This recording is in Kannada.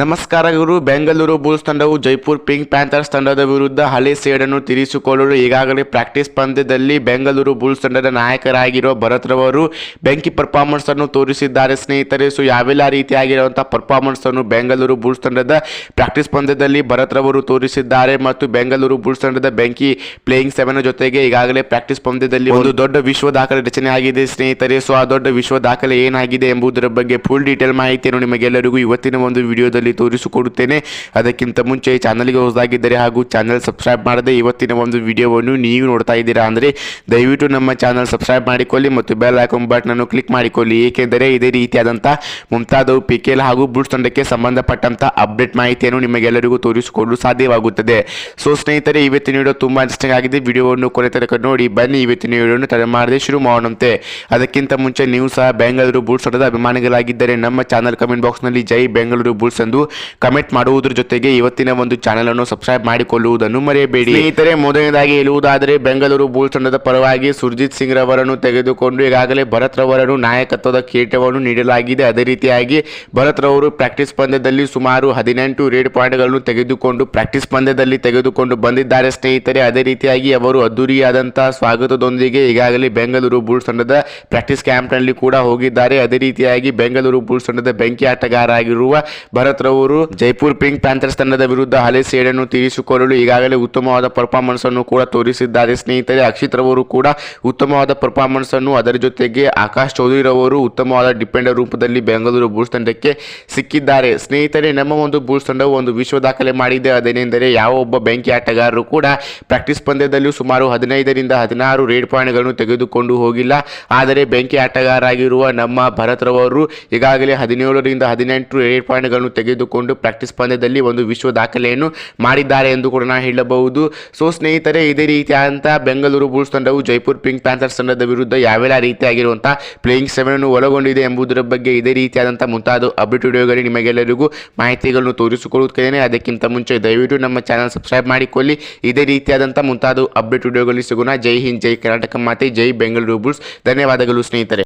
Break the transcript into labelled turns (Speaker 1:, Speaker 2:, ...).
Speaker 1: ನಮಸ್ಕಾರ ಗುರು. ಬೆಂಗಳೂರು ಬುಲ್ಸ್ ತಂಡವು ಜೈಪುರ್ ಪಿಂಕ್ ಪ್ಯಾಂಥರ್ಸ್ ತಂಡದ ವಿರುದ್ಧ ಹಳೆ ಸೇಡನ್ನು ತೀರಿಸಿಕೊಳ್ಳಲು ಈಗಾಗಲೇ ಪ್ರಾಕ್ಟೀಸ್ ಪಂದ್ಯದಲ್ಲಿ ಬೆಂಗಳೂರು ಬುಲ್ಸ್ ತಂಡದ ನಾಯಕರಾಗಿರುವ ಭರತ್ ರವರು ಬೆಂಕಿ ಪರ್ಫಾರ್ಮೆನ್ಸ್ ಅನ್ನು ತೋರಿಸಿದ್ದಾರೆ. ಸ್ನೇಹಿತರೆ ಸೊ ಯಾವೆಲ್ಲ ರೀತಿಯಾಗಿರುವಂತಹ ಪರ್ಫಾರ್ಮೆನ್ಸ್ ಅನ್ನು ಬೆಂಗಳೂರು ಬುಲ್ಸ್ ತಂಡದ ಪ್ರಾಕ್ಟೀಸ್ ಪಂದ್ಯದಲ್ಲಿ ಭರತ್ ರವರು ತೋರಿಸಿದ್ದಾರೆ ಮತ್ತು ಬೆಂಗಳೂರು ಬುಲ್ಸ್ ತಂಡದ ಬೆಂಕಿ ಪ್ಲೇಯಿಂಗ್ ಸೆವೆನ್ ಜೊತೆಗೆ ಈಗಾಗಲೇ ಪ್ರಾಕ್ಟೀಸ್ ಪಂದ್ಯದಲ್ಲಿ ಒಂದು ದೊಡ್ಡ ವಿಶ್ವ ದಾಖಲೆ ರಚನೆ ಆಗಿದೆ. ಸ್ನೇಹಿತರೆ ಸೊ ಆ ದೊಡ್ಡ ವಿಶ್ವ ದಾಖಲೆ ಏನಾಗಿದೆ ಎಂಬುದರ ಬಗ್ಗೆ ಫುಲ್ ಡೀಟೇಲ್ ಮಾಹಿತಿಯನ್ನು ನಿಮಗೆಲ್ಲರಿಗೂ ಇವತ್ತಿನ ಒಂದು ವಿಡಿಯೋದಲ್ಲಿ ತೋರಿಸಿಕೊಡುತ್ತೇನೆ. ಅದಕ್ಕಿಂತ ಮುಂಚೆ ಚಾನಲ್ಗೆ ಹೊಸದಾಗಿದ್ದರೆ ಹಾಗೂ ಚಾನಲ್ ಸಬ್ಸ್ಕ್ರೈಬ್ ಮಾಡದೆ ಇವತ್ತಿನ ಒಂದು ವಿಡಿಯೋವನ್ನು ನೀವು ನೋಡ್ತಾ ಇದ್ದೀರಾ ಅಂದರೆ ದಯವಿಟ್ಟು ನಮ್ಮ ಚಾನಲ್ ಸಬ್ಸ್ಕ್ರೈಬ್ ಮಾಡಿಕೊಳ್ಳಿ ಮತ್ತು ಬೆಲ್ ಐಕಾನ್ ಅನ್ನು ಕ್ಲಿಕ್ ಮಾಡಿಕೊಳ್ಳಿ. ಏಕೆಂದರೆ ಇದೇ ರೀತಿಯಾದಂಥ ಮುಂತಾದವು ಪಿ ಕೆ ಎಲ್ ಹಾಗೂ ಬುಲ್ಸ್ ತಂಡಕ್ಕೆ ಸಂಬಂಧಪಟ್ಟಂಥ ಅಪ್ಡೇಟ್ ಮಾಹಿತಿಯನ್ನು ನಿಮಗೆಲ್ಲರಿಗೂ ತೋರಿಸಿಕೊಳ್ಳಲು ಸಾಧ್ಯವಾಗುತ್ತದೆ. ಸೊ ಸ್ನೇಹಿತರೆ, ಇವತ್ತಿನ ವಿಡಿಯೋ ತುಂಬಾ ಇಂಟ್ರೆಸ್ಟಿಂಗ್ ಆಗಿದೆ. ವಿಡಿಯೋವನ್ನು ಕೊನೆ ತನಕ ನೋಡಿ, ಬನ್ನಿ ಇವತ್ತಿನ ವಿಡಿಯೋವನ್ನು ತಡೆ ಮಾಡದೆ ಶುರು ಮಾಡೋಣಂತೆ. ಅದಕ್ಕಿಂತ ಮುಂಚೆ ನೀವು ಸಹ ಬೆಂಗಳೂರು ಬುಲ್ಸ್ ತಂಡದ ಅಭಿಮಾನಿಗಳಾಗಿದ್ದರೆ ನಮ್ಮ ಚಾನಲ್ ಕಮೆಂಟ್ ಬಾಕ್ಸ್ನಲ್ಲಿ ಜೈ ಬೆಂಗಳೂರು ಬುಲ್ಸ್ ಎಂದು ಕಮೆಂಟ್ ಮಾಡುವುದರ ಜೊತೆಗೆ ಇವತ್ತಿನ ಒಂದು ಚಾನೆಲ್ ಅನ್ನು ಸಬ್ಸ್ಕ್ರೈಬ್ ಮಾಡಿಕೊಳ್ಳುವುದನ್ನು ಮರೆಯಬೇಡಿ. ಸ್ನೇಹಿತರೆ, ಮೊದಲನೇದಾಗಿ ಹೇಳುವುದಾದರೆ ಬೆಂಗಳೂರು ಬುಲ್ಸ್ ತಂಡದ ಪರವಾಗಿ ಸುರ್ಜಿತ್ ಸಿಂಗ್ ರವರನ್ನು ತೆಗೆದುಕೊಂಡು ಈಗಾಗಲೇ ಭರತ್ ರವರನ್ನು ನಾಯಕತ್ವದ ಕಿರೀಟವನ್ನು ನೀಡಲಾಗಿದೆ. ಅದೇ ರೀತಿಯಾಗಿ ಭರತ್ ರವರು ಪ್ರಾಕ್ಟೀಸ್ ಪಂದ್ಯದಲ್ಲಿ ಸುಮಾರು ಹದಿನೆಂಟು ರೇಡ್ ಪಾಯಿಂಟ್ಗಳನ್ನು ತೆಗೆದುಕೊಂಡು ಪ್ರಾಕ್ಟೀಸ್ ಪಂದ್ಯದಲ್ಲಿ ತೆಗೆದುಕೊಂಡು ಬಂದಿದ್ದಾರೆ ಸ್ನೇಹಿತರೆ. ಅದೇ ರೀತಿಯಾಗಿ ಅವರು ಅದ್ದೂರಿಯಾದಂತಹ ಸ್ವಾಗತದೊಂದಿಗೆ ಈಗಾಗಲೇ ಬೆಂಗಳೂರು ಬುಲ್ಸ್ ತಂಡದ ಪ್ರಾಕ್ಟೀಸ್ ಕ್ಯಾಂಪ್ನಲ್ಲಿ ಕೂಡ ಹೋಗಿದ್ದಾರೆ. ಅದೇ ರೀತಿಯಾಗಿ ಬೆಂಗಳೂರು ಬುಲ್ಸ್ ತಂಡದ ಬೆಂಕಿ ಆಟಗಾರ ಆಗಿರುವ ಭರತ್ ರವರು ಜೈಪುರ್ ಪಿಂಕ್ ಪ್ಯಾಂಥರ್ಸ್ ತಂಡದ ವಿರುದ್ಧ ಹಳೆ ಸೇಡನ್ನು ತೀರಿಸಿಕೊಳ್ಳಲು ಈಗಾಗಲೇ ಉತ್ತಮವಾದ ಪರ್ಫಾರ್ಮೆನ್ಸ್ ಅನ್ನು ಕೂಡ ತೋರಿಸಿದ್ದಾರೆ. ಸ್ನೇಹಿತರೆ, ಅಕ್ಷಿತ್ ರವರು ಕೂಡ ಉತ್ತಮವಾದ ಪರ್ಫಾರ್ಮೆನ್ಸ್ ಅನ್ನು ಅದರ ಜೊತೆಗೆ ಆಕಾಶ್ ಚೌಧರಿ ರವರು ಉತ್ತಮವಾದ ಡಿಪೆಂಡರ್ ರೂಪದಲ್ಲಿ ಬೆಂಗಳೂರು ಬುಲ್ಸ್ ತಂಡಕ್ಕೆ ಸಿಕ್ಕಿದ್ದಾರೆ. ಸ್ನೇಹಿತರೆ, ನಮ್ಮ ಒಂದು ಬುಲ್ಸ್ ತಂಡವು ಒಂದು ವಿಶ್ವ ದಾಖಲೆ ಮಾಡಿದೆ. ಅದೇನೆಂದರೆ, ಯಾವ ಒಬ್ಬ ಬೆಂಕಿ ಆಟಗಾರರು ಕೂಡ ಪ್ರಾಕ್ಟೀಸ್ ಪಂದ್ಯದಲ್ಲಿ ಸುಮಾರು ಹದಿನೈದರಿಂದ ಹದಿನಾರು ರೇಡ್ ಪಾಯಿಂಟ್ಗಳನ್ನು ತೆಗೆದುಕೊಂಡು ಹೋಗಿಲ್ಲ. ಆದರೆ, ಬೆಂಕಿ ಆಟಗಾರರಾಗಿರುವ ನಮ್ಮ ಭರತ್ ರವರು ಈಗಾಗಲೇ ಹದಿನೇಳರಿಂದ ಹದಿನೆಂಟು ರೇಡ್ ಪಾಯಿಂಟ್ಗಳನ್ನು ತೆಗೆದುಕೊಂಡು ಪ್ರಾಕ್ಟೀಸ್ ಪಂದ್ಯದಲ್ಲಿ ಒಂದು ವಿಶ್ವ ದಾಖಲೆಯನ್ನು ಮಾಡಿದ್ದಾರೆ ಎಂದು ಕೂಡ ನಾವು ಹೇಳಬಹುದು. ಸೊ ಸ್ನೇಹಿತರೆ, ಇದೇ ರೀತಿಯಾದಂಥ ಬೆಂಗಳೂರು ಬುಲ್ಸ್ ತಂಡವು ಜೈಪುರ್ ಪಿಂಕ್ ಪ್ಯಾಂಥರ್ಸ್ ತಂಡದ ವಿರುದ್ಧ ಯಾವೆಲ್ಲ ರೀತಿಯಾಗಿರುವಂಥ ಪ್ಲೇಯಿಂಗ್ ಸೆವೆನ್ ಅನ್ನು ಒಳಗೊಂಡಿದೆ ಎಂಬುದರ ಬಗ್ಗೆ ಇದೇ ರೀತಿಯಾದಂಥ ಮುಂತಾದ ಅಪ್ಡೇಟ್ ವಿಡಿಯೋಗಳು ನಿಮಗೆಲ್ಲರಿಗೂ ಮಾಹಿತಿಗಳನ್ನು ತೋರಿಸಿಕೊಳ್ಳುತ್ತೇನೆ ಅದಕ್ಕಿಂತ ಮುಂಚೆ ದಯವಿಟ್ಟು ನಮ್ಮ ಚಾನಲ್ ಸಬ್ಸ್ಕ್ರೈಬ್ ಮಾಡಿಕೊಳ್ಳಿ. ಇದೇ ರೀತಿಯಾದಂಥ ಮುಂತಾದ ಅಪ್ಡೇಟ್ ವಿಡಿಯೋಗಳಲ್ಲಿ ಸಿಗೋಣ. ಜೈ ಹಿಂದ್, ಜೈ ಕರ್ನಾಟಕ ಮಾತೆ, ಜೈ ಬೆಂಗಳೂರು ಬುಲ್ಸ್. ಧನ್ಯವಾದಗಳು ಸ್ನೇಹಿತರೆ.